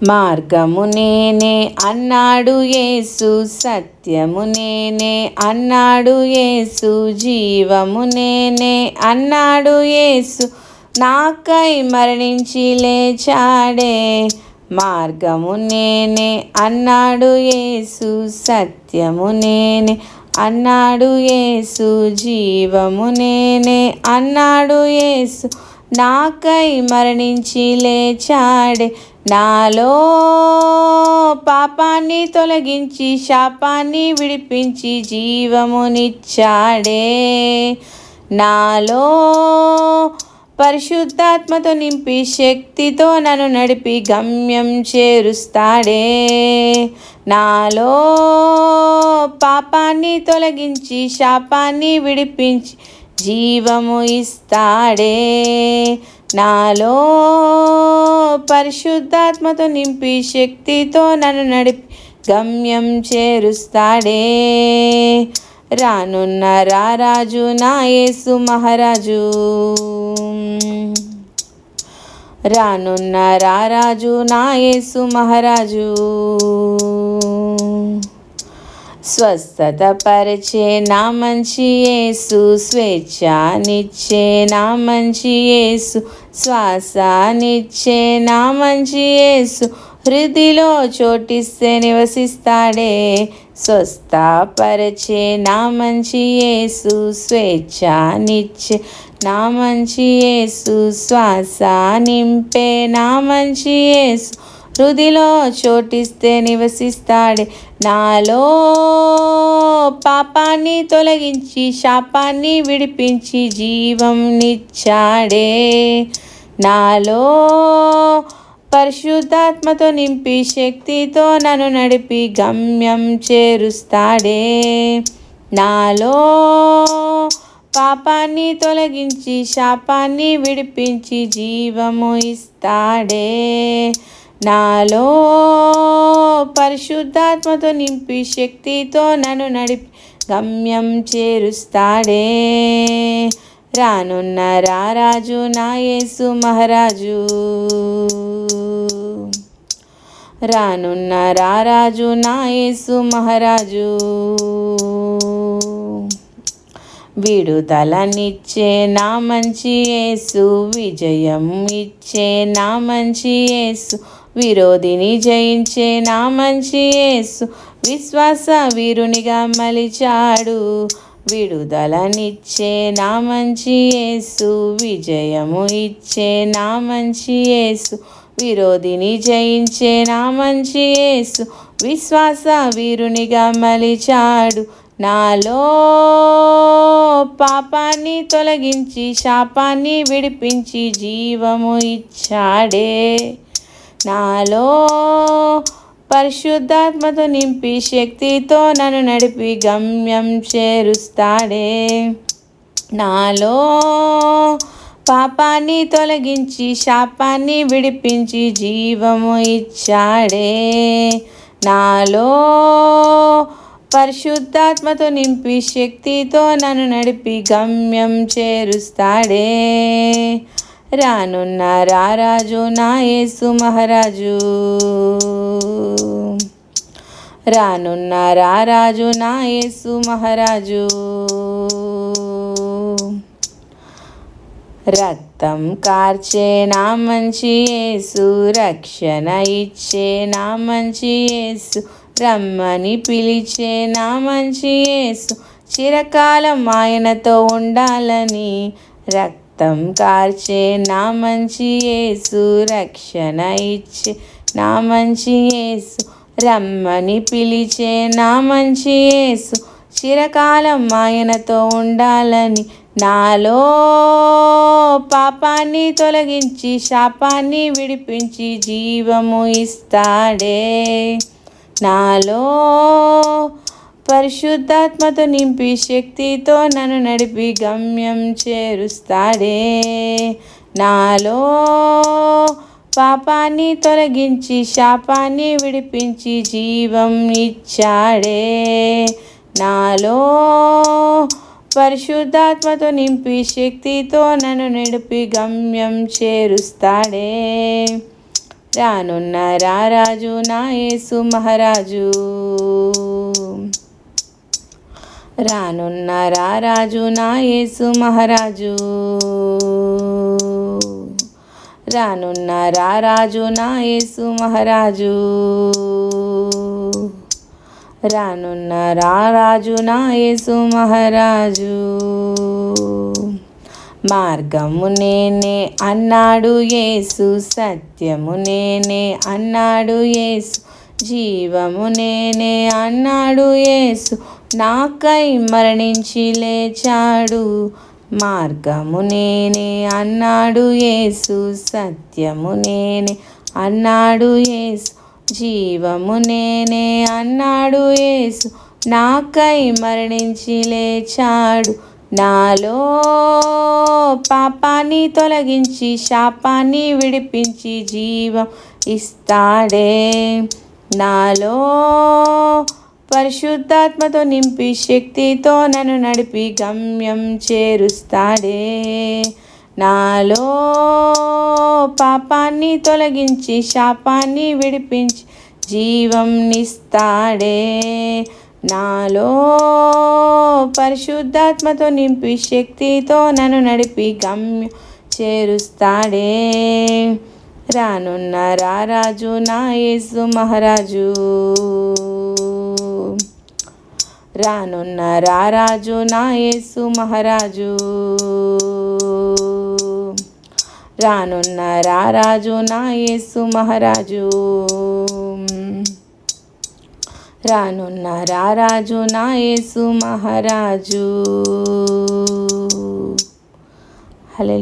మార్గము నేనే అన్నాడు యేసు సత్యము నేనే అన్నాడు యేసు జీవము నేనే అన్నాడు యేసు. నాకై మరణించి లేచాడే మార్గము నేనే అన్నాడు యేసు సత్యము నేనే అన్నాడు యేసు జీవము నేనే అన్నాడు యేసు. నాకై మరణించి లేచాడే నాలో పాపాన్ని తొలగించి శాపాన్ని విడిపించి జీవమునిచ్చాడే నాలో పరిశుద్ధాత్మతో నింపి శక్తితో నన్ను నడిపి గమ్యం చేరుస్తాడే నాలో పాపాన్ని తొలగించి శాపాన్ని విడిపించి జీవము ఇస్తాడే. నాలో పరిశుద్ధాత్మతో నింపి శక్తితో నన్ను నడిపి గమ్యం చేరుస్తాడే. రానున్న రారాజు నా యేసు మహారాజు. రానున్న రారాజు నా యేసు మహారాజు. స్వస్థత పరిచే నా మంచి యేసు స్వేచ్ఛనిచ్చే నా మంచి యేసు శ్వాసనిచ్చే నా మంచి యేసు హృదిలో చోటిస్తే నివసిస్తాడే. స్వస్థపరచే నా మంచి యేసు స్వేచ్ఛనిచ్చే నా మంచి యేసు శ్వాస నింపే నా మంచి యేసు హృదిలో చోటిస్తే నివసిస్తాడే. నాలో పాపాన్ని తొలగించి శాపాన్ని విడిపించి జీవం నిచ్చాడే. నాలో పరిశుద్ధాత్మతో నింపి శక్తితో నన్ను నడిపి గమ్యం చేరుస్తాడే. నాలో పాపాన్ని తొలగించి శాపాన్ని విడిపించి జీవము ఇస్తాడే. నాలో పరిశుద్ధాత్మతో నింపి శక్తితో నన్ను నడిపి గమ్యం చేరుస్తాడే. రానున్న రారాజు నా యేసు మహారాజు. రానున్న రారాజు నా యేసు మహారాజు. విడుదలనిచ్చే నా మంచి యేసు విజయం ఇచ్చే నా మంచి యేసు విరోధిని జయించే నా మంచి యేసు విశ్వాస వీరునిగా మలిచాడు. విడుదలనిచ్చే నా మంచి యేసు విజయము ఇచ్చే నా మంచి యేసు విరోధిని జయించే నా మంచి యేసు విశ్వాస వీరునిగా మలిచాడు. నాలో పాపాన్ని తొలగించి శాపాన్ని విడిపించి జీవము ఇచ్చాడే. నాలో పరిశుద్ధాత్మతో నింపి శక్తితో నన్ను నడిపి గమ్యం చేరుస్తాడే. నాలో పాపాన్ని తొలగించి శాపాన్ని విడిపించి జీవము ఇచ్చాడే. నాలో పరిశుద్ధాత్మతో నింపి శక్తితో నన్ను నడిపి గమ్యం చేరుస్తాడే. రానున్న రారాజు నా యేసు మహారాజు. రానున్న రారాజు నా యేసు మహారాజు. రక్తం కార్చే నా మంచి యేసు రక్షణ ఇచ్చే నా మంచి యేసు రమ్మని పిలిచే నా మంచి యేసు. చిరకాలం ఆయనతో ఉండాలని రక్తం కార్చే నా మంచి యేసు రక్షణ ఇచ్చే నా మంచి యేసు. రమ్మని పిలిచే నా మంచి యేసు. చిరకాలం ఆయనతో ఉండాలని నాలో పాపాన్ని తొలగించి శాపాన్ని విడిపించి జీవము ఇస్తాడే. నాలో పరిశుద్ధాత్మతో నింపి శక్తితో నన్ను నడిపి గమ్యం చేరుస్తాడే. నాలో పాపాన్ని తొలగించి శాపాన్ని విడిపించి జీవం ఇచ్చాడే. నాలో పరిశుద్ధాత్మతో నింపి శక్తితో నన్ను నడిపి గమ్యం చేరుస్తాడే. రానున్న రారాజు నా యేసు మహారాజు. రానున్న రారాజు నా యేసు మహారాజు. రానున్న రారాజు నా యేసు మహారాజు. రానున్న రారాజు నా యేసు మహారాజు. మార్గము నేనే అన్నాడు యేసు సత్యము నేనే అన్నాడు యేసు జీవము నేనే అన్నాడు యేసు నాకై మరణించి లేచాడు. మార్గము నేనే అన్నాడు యేసు సత్యము నేనే అన్నాడు యేసు జీవము నేనే అన్నాడు యేసు. నాకై మరణించి లేచాడు. నాలో పాపాన్ని తొలగించి శాపాన్ని విడిపించి జీవం ఇస్తాడే. నాలో పరిశుద్ధాత్మతో నింపి శక్తితో నన్ను నడిపి గమ్యం చేరుస్తాడే. నాలో పాపాన్ని తొలగించి శాపాన్ని విడిపించి జీవం నిస్తాడే. నాలో పరిశుద్ధాత్మతో నింపి శక్తితో నన్ను నడిపి గమ్యం చేరుస్తాడే. రానున్న రారాజు నా యేసు మహారాజు. రానున్న రారాజు నా యేసు మహారాజు. రానున్న రారాజు నా యేసు మహారాజు. రానున్న రారాజు నా యేసు మహారాజు.